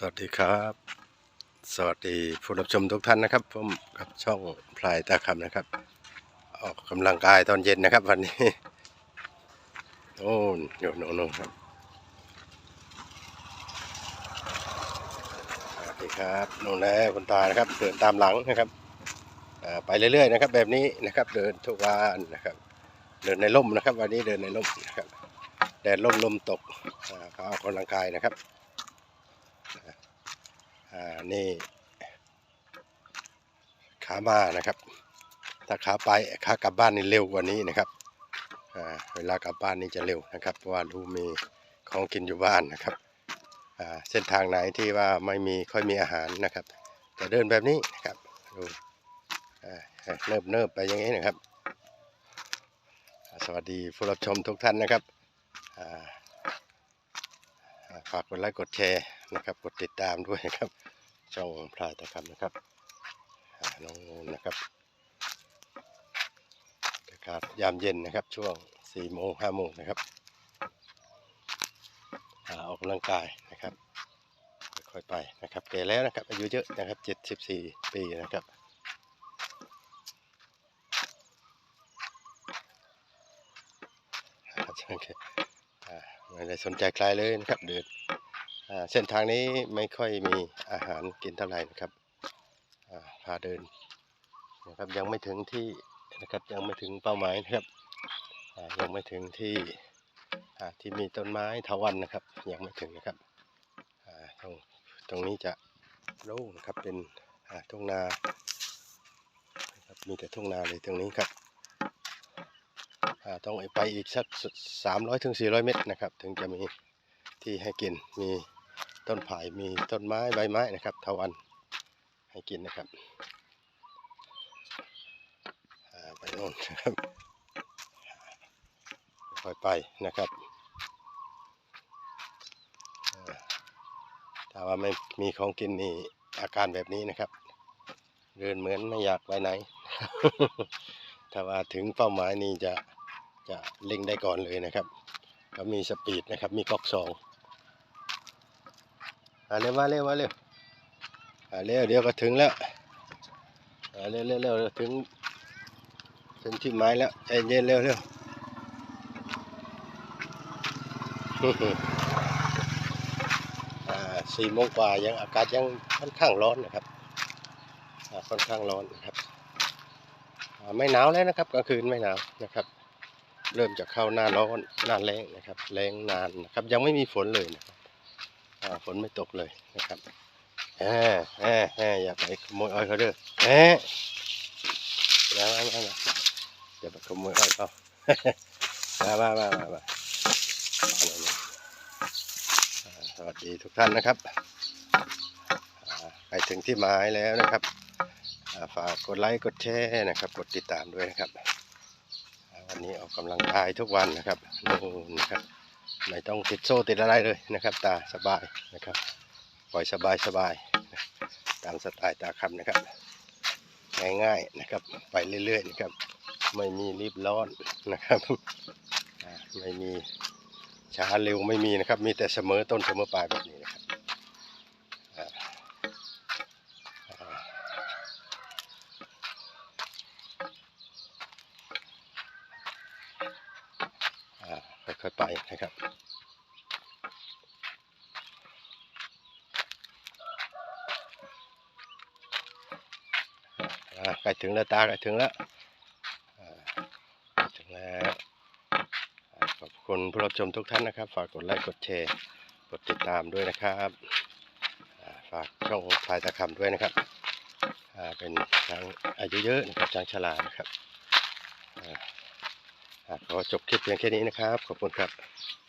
สวัสดีครับ สวัสดีผู้รับชมทุกท่านนะครับผมกับช่องพลายตาคำนะครับ ออกกำลังกายตอนเย็นนะครับ วันนี้โอ้นอยู่โน่นโน่นครับสวัสดีครับนู่นแหละคุณตานะครับเดินตามหลังนะครับไปเรื่อยๆนะครับ แบบนี้นะครับ เดินทุกวันนะครับ เดินในร่มนะครับ วันนี้เดินในร่มนะครับแดดร่มลมตกอ่าออกกำลังกายนะครับ อ่านี่ขามานะครับ ถ้าขาไปขากลับบ้านนี่เร็วกว่านี้นะครับอ่าเวลากลับบ้านนี่จะเร็วนะครับเพราะว่าลูกมีของกินอยู่บ้านนะครับอ่าเส้นทางไหนที่ว่าไม่มีค่อยมีอาหารนะครับจะเดินแบบนี้นะครับดูเนิบเนิบไปอย่างนี้นะครับ สวัสดีผู้รับชมทุกท่านนะครับฝากกดไลค์กดแชร์ นะครับ กดติดตามด้วยนะครับ ช่องพลายตะคำนะครับอ่าน้องนนะครับอากาศยามเย็นนะครับ ช่วง4โมง5โมงนะครับอ่าออกกำลังกายนะครับค่อยๆไปนะครับแก่แล้วนะครับ อายุเยอะนะครับ74ปีนะครับอ่าโอเคอ่าไม่ได้สนใจใครเลยนะครับเดินอ่า เส้นทางนี้ไม่ค่อยมีอาหารกินเท่าไหร่นะครับพาเดินนะครับยังไม่ถึงที่นะครับยังไม่ถึงเป้าหมายนะครับยังไม่ถึงที่ที่มีต้นไม้ทวันนะครับ ยังไม่ถึงนะครับตรงตรงนี้จะโล่งนะครับเป็นทุ่งนาครับมีแต่ทุ่งนาเลยตรงนี้ครับต้องไปอีกสักสามร้อยถึงสี่ร้อยเมตรนะครับ ถึงจะมีที่ให้กินมี ต้นไผ่มีต้นไม้ใบไม้นะครับเทาวันให้กินนะครับไปโน่นนะครับค่อยไปนะครับถ้าว่าไม่มีของกินนี่อาการแบบนี้นะครับ เดินเหมือนไม่อยากไปไหน ถ้าว่าถึงเป้าหมายนี่จะจะเล็งได้ก่อนเลยนะครับ ก็มีสปีดนะครับ มีก๊อกสอง อาเร็วมาเร็วมาเร็วอาเร็วเดี๋ยวก็ถึงแล้วอาเร็วเร็วเร็วถึงถึงที่หมายแล้วใจเย็นเร็วเร็วสี่โมงกว่ายังอากาศยังค่อนข้างร้อนนะครับค่อนข้างร้อนนะครับไม่หนาวแล้วนะครับกลางคืนไม่หนาวนะครับ เริ่มจะเข้าหน้าร้อนหน้าแรงนะครับแรงนานนะครับ ยังไม่มีฝนเลยนะครับ ฝนไม่ตกเลยนะครับแหมแหมแหมอย่าไปขโมยอ้อยเขาเด้อแหมอย่ามามามาอย่าไปขโมยอ้อยเขามามามามามาเอย่าสวัสดีทุกท่านนะครับไปถึงที่หมายแล้วนะครับฝากกดไลค์กดแชร์นะครับ กดติดตามด้วยนะครับ วันนี้ออกกำลังกายทุกวันนะครับนู่นนะครับ ไม่ต้องติดโซ่ติดอะไรเลยนะครับ ตาสบายนะครับ ปล่อยสบายสบายตามสไตล์ตาคำนะครับ ง่ายๆนะครับ ไปเรื่อยๆนะครับ ไม่มีรีบร้อนนะครับไม่มีช้าเร็วไม่มีนะครับ มีแต่เสมอต้นเสมอปลายแบบนี้นะครับอ่าอ่าอ่าค่ อยไปนะครับ ใกล้ถึงแล้วตาใกล้ถึงแล้วถึงแล้ว ขอบคุณผู้รับชมทุกท่านนะครับ ฝากกดไลค์กดแชร์กดติดตามด้วยนะครับฝากช่องพายตะคำด้วยนะครับเป็นช้างอายุเยอะนะครับช้างชรานะครับ ขอจบคลิปเพียงแค่นี้นะครับ ขอบคุณครับ